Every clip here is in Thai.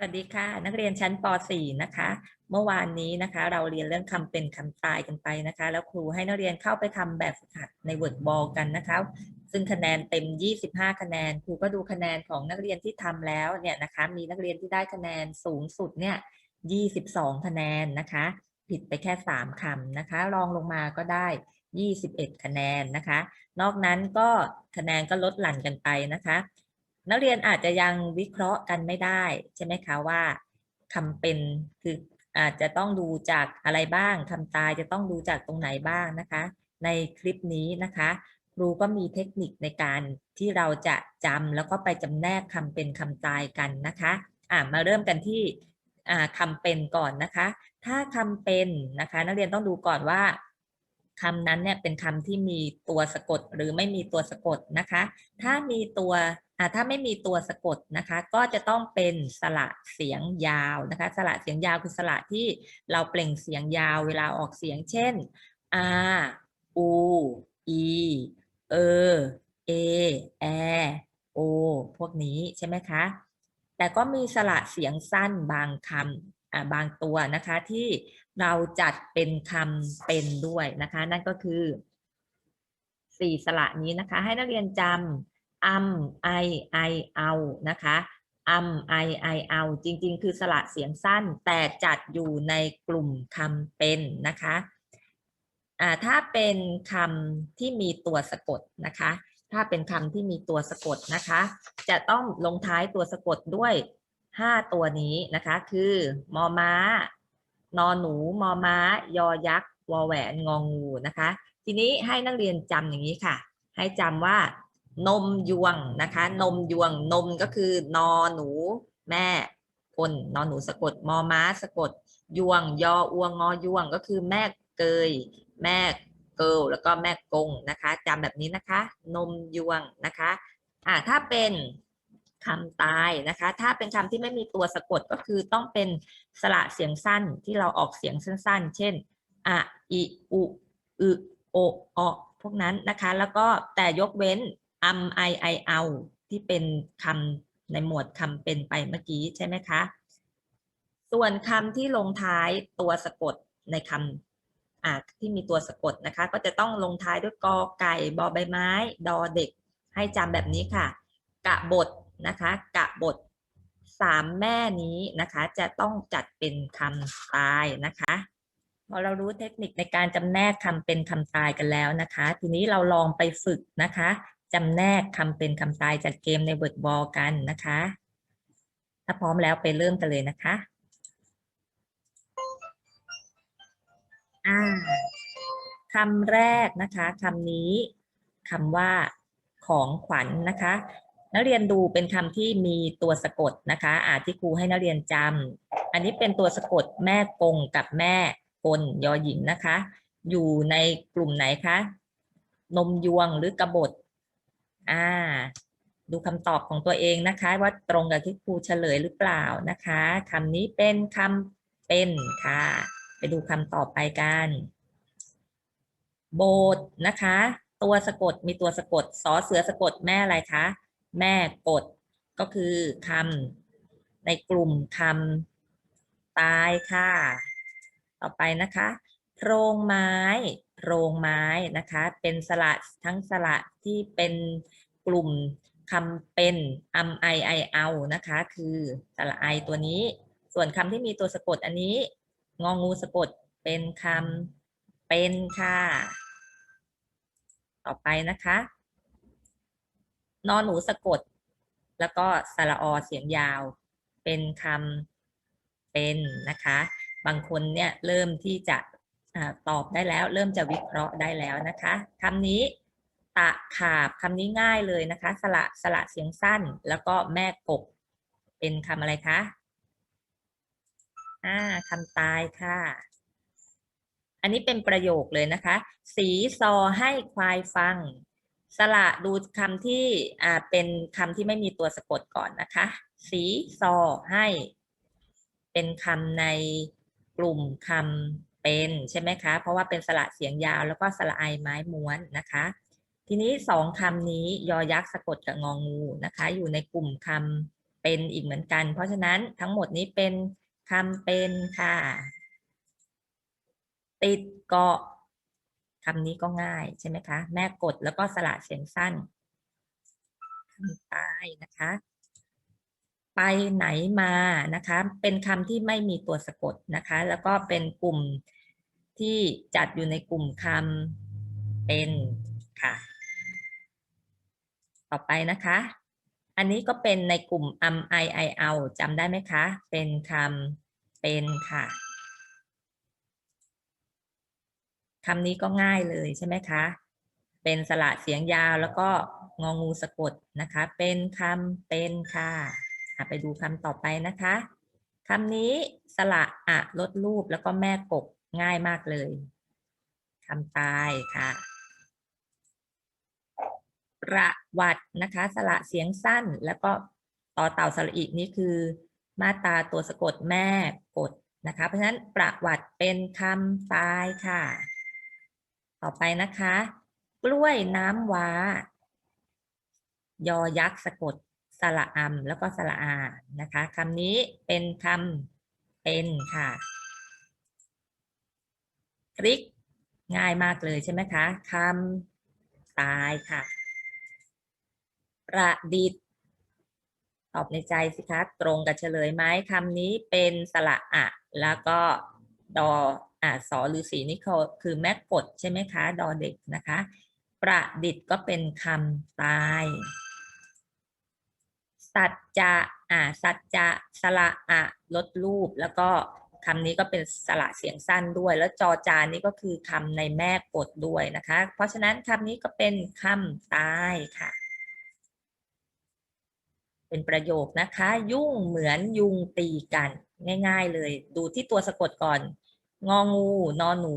สวัสดีค่ะ นักเรียนชั้นป .4 นะคะ เมื่อวานนี้นะคะ เราเรียนเรื่องคำเป็นคำตายกันไปนะคะ แล้วครูให้นักเรียนเข้าไปทำแบบฝึกหัดใน Word b a l l กันนะคะ ซึ่งคะแนนเต็ม 25 คะแนน ครูก็ดูคะแนนของนักเรียนที่ทำแล้วเนี่ยนะคะ มีนักเรียนที่ได้คะแนนสูงสุดเนี่ย 22 คะแนนนะคะ ผิดไปแค่ 3คำนะคะ รองลงมาก็ได้ 21 คะแนนนะคะ นอกนั้นก็คะแนนก็ลดหลั่นกันไปนะคะ นักเรียนอาจจะยังวิเคราะห์กันไม่ได้ ใช่ไหมคะว่าคำเป็นคืออาจจะต้องดูจากอะไรบ้างคำตายจะต้องดูจากตรงไหนบ้างนะคะ ในคลิปนี้นะคะ ครูก็มีเทคนิคในการที่เราจะจำแล้วก็ไปจำแนกคำเป็นคำตายกันนะคะอ่ามาเริ่มกันที่คำเป็นก่อนนะคะ ถ้าคำเป็นนะคะ นักเรียนต้องดูก่อนว่าคำนั้นเนี่ยเป็นคำที่มีตัวสะกดหรือไม่มีตัวสะกดนะคะ ถ้ามีตัว ถ้าไม่มีตัวสะกดนะคะ ก็จะต้องเป็นสระเสียงยาวนะคะ สระเสียงยาวคือสระที่เราเปล่งเสียงยาวเวลาออกเสียง เช่น a u e เอเอแอโอพวกนี้ใช่ไหมคะ แต่ก็มีสระเสียงสั้นบางคำบางตัวนะคะที่เราจัดเป็นคำเป็นด้วยนะคะ นั่นก็คือสี่สระนี้นะคะ ให้นักเรียนจำ อัมไอไอเอานะคะอัมไอไอเอาจริง ๆ คือสระเสียงสั้น แต่จัดอยู่ในกลุ่มคำเป็นนะคะอ่าถ้าเป็นคำที่มีตัวสะกดนะคะ ถ้าเป็นคำที่มีตัวสะกดนะคะ จะต้องลงท้ายตัวสะกดด้วย 5 ตัวนี้นะคะ คือมอม้า นอนหนู มอม้า ยอยักษ์ วอแหวน งองูนะคะ ทีนี้ให้นักเรียนจำอย่างนี้ค่ะ ให้จำว่า นมยวงนะคะ นมยวงนมก็คือนอหนูแม่คนนอหนูสะกดมอม้าสะกดยวงยออวงงอยวงก็คือแม่เกย แม่เกิลแล้วก็แม่กงนะคะจำแบบนี้นะคะ นมยวงนะคะอ่าถ้าเป็นคำตายนะคะ ถ้าเป็นคำที่ไม่มีตัวสะกดก็คือต้องเป็นสระเสียงสั้นที่เราออกเสียงสั้น ๆ เช่นอะอิอุอึโอออพวกนั้นนะคะ แล้วก็แต่ยกเว้น อัมไอไอเอาที่เป็นคำในหมวดคำเป็นไปเมื่อกี้ใช่ไหมคะ ส่วนคำที่ลงท้ายตัวสะกดในคำอ่าที่มีตัวสะกดนะคะ ก็จะต้องลงท้ายด้วยกอไก่บอใบไม้ ดอเด็ก ให้จำแบบนี้ค่ะ กะบทนะคะกะบทสามแม่นี้นะคะจะต้องจัดเป็นคำตายนะคะพอเรารู้เทคนิคในการจำแนกคำเป็นคำตายกันแล้วนะคะ ทีนี้เราลองไปฝึกนะคะ จำแนกคำเป็นคำตายจากเกมในเวิร์ดบอลกันนะคะ ถ้าพร้อมแล้วไปเริ่มกันเลยนะคะ อ่าคำแรกนะคะคำนี้คำว่าของขวัญนนะคะ นักเรียนดูเป็นคำที่มีตัวสะกดนะคะอาที่ครูให้นักเรียนจำอันนี้เป็นตัวสะกดแม่กงกับแม่กลยอหญิงนะคะ อยู่ในกลุ่มไหนคะ นมยวงหรือกระบฏ อ่า ดูคำตอบของตัวเองนะคะ ว่าตรงกับที่ครูเฉลยหรือเปล่านะคะคำนี้เป็นคำเป็นค่ะ ไปดูคำต่อไปกัน โบสนะคะ ตัวสะกดมีตัวสะกดสอเสือสะกดแม่อะไรคะแม่กดก็คือคำในกลุ่มคำตายค่ะ ต่อไปนะคะ โรงไม้ โรงไม้นะคะ เป็นสระทั้งสระที่เป็นกลุ่มคำเป็นอัมไอไอเอานะคะ คือสระไอตัวนี้ ส่วนคำที่มีตัวสะกดอันนี้ งองูสะกดเป็นคำเป็นค่ะ ต่อไปนะคะ นอนหนูสะกด แล้วก็สระอเสียงยาว เป็นคำเป็นนะคะ บางคนเนี่ยเริ่มที่จะ ตอบได้แล้ว เริ่มจะวิเคราะห์ได้แล้วนะคะคำนี้ตะขาบคำนี้ง่ายเลยนะคะ สระสระเสียงสั้น แล้วก็แม่กบ เป็นคำอะไรคะอ่าคำตายค่ะ อันนี้เป็นประโยคเลยนะคะ สีซอให้ควายฟัง สระดูคำที่อ่าเป็นคำที่ไม่มีตัวสะกดก่อนนะคะ สีซอให้ เป็นคำในกลุ่มคำ เป็นใช่ไหมคะ เพราะว่าเป็นสระเสียงยาวแล้วก็สระไอไม้ม้วนนะคะ ทีนี้สองคำนี้ยอยักษ์สะกดกับงองูนะคะ อยู่ในกลุ่มคำเป็นอีกเหมือนกัน เพราะฉะนั้นทั้งหมดนี้เป็นคำเป็นค่ะ ติดเกาะคำนี้ก็ง่ายใช่ไหมคะ แม่กดแล้วก็สระเสียงสั้นคำตายนะคะ ไปไหนมานะคะ เป็นคำที่ไม่มีตัวสะกดนะคะ แล้วก็เป็นกลุ่มที่จัดอยู่ในกลุ่มคำเป็นค่ะ ต่อไปนะคะ อันนี้ก็เป็นในกลุ่ม am I I เอาจำได้ไหมคะ เป็นคำเป็นค่ะคำนี้ก็ง่ายเลยใช่ไหมคะ เป็นสระเสียงยาวแล้วก็งองูสะกดนะคะ เป็นคำเป็นค่ะ ไปดูคำต่อไปนะคะคำนี้สระอะลดรูปแล้วก็แม่กบง่ายมากเลยคำตายค่ะประวัตินะคะสระเสียงสั้นแล้วก็ต่อเต่าสระอีกนี่คือ มาตาตัวสะกดแม่กดนะคะ เพราะฉะนั้นประวัติเป็นคำตายค่ะ ต่อไปนะคะ กล้วยน้ำว้ายอยักษ์สะกด สระอำแล้วก็สระอานะคะคำนี้เป็นคำเป็นค่ะพริกง่ายมากเลยใช่ไหมคะคำตายค่ะ ประดิษฐ์ตอบในใจสิคะตรงกับเฉลยไหมคำนี้เป็นสระอะ แล้วก็ดออ่าสอหรือสีนี่เขาคือแม่กดใช่ไหมคะ ดอเด็กนะคะ ประดิษฐ์ก็เป็นคำตาย สัจจะอ่าสัจจะสระอะลดรูป แล้วก็คำนี้ก็เป็นสระเสียงสั้นด้วย แล้วจอจานนี้ก็คือคำในแม่กดด้วยนะคะ เพราะฉะนั้นคำนี้ก็เป็นคำตายค่ะ เป็นประโยคนะคะ ยุ่งเหมือนยุงตีกัน ง่าย ๆ เลย ดูที่ตัวสะกดก่อน งองู นอนหนู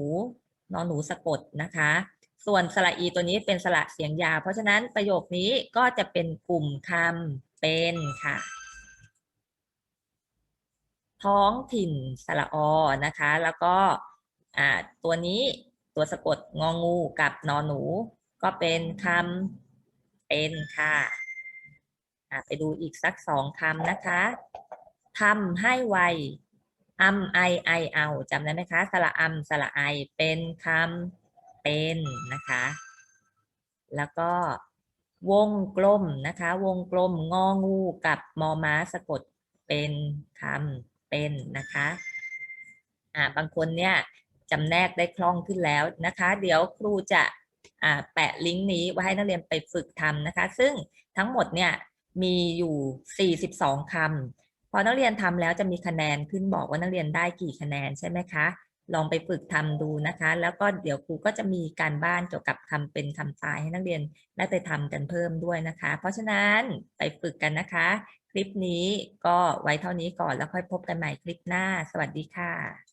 นอนหนูสะกดนะคะ ส่วนสระอีตัวนี้เป็นสระเสียงยาวเพราะฉะนั้นประโยคนี้ก็จะเป็นกลุ่มคำ เป็นค่ะ ท้องถิ่นสระอนะคะ แล้วก็ตัวนี้ตัวสะกดงองูกับนอหนู ก็เป็นคำเป็นค่ะอ่าไปดูอีกสักสองคำนะคะทำให้ไวอัมไอไอเอาจำได้ไหมคะ สระอัมสระไอเป็นคำเป็นนะคะ แล้วก็ วงกลมนะคะ วงกลมงองูกับมอม้าสะกดเป็นคำเป็นนะคะอ่าบางคนเนี่ยจำแนกได้คล่องขึ้นแล้วนะคะ เดี๋ยวครูจะอ่าแปะลิงก์นี้ไว้ให้นักเรียนไปฝึกทำนะคะ ซึ่งทั้งหมดเนี่ยมีอยู่ 42คำพอนักเรียนทำแล้วจะมีคะแนนขึ้นบอกว่านักเรียนได้กี่คะแนนใช่ไหมคะ ลองไปฝึกทำดูนะคะ แล้วก็เดี๋ยวครูก็จะมีการบ้านเกี่ยวกับคำเป็นคำตายให้นักเรียนได้ไปทำกันเพิ่มด้วยนะคะ เพราะฉะนั้นไปฝึกกันนะคะ คลิปนี้ก็ไว้เท่านี้ก่อนแล้วค่อยพบกันใหม่คลิปหน้า สวัสดีค่ะ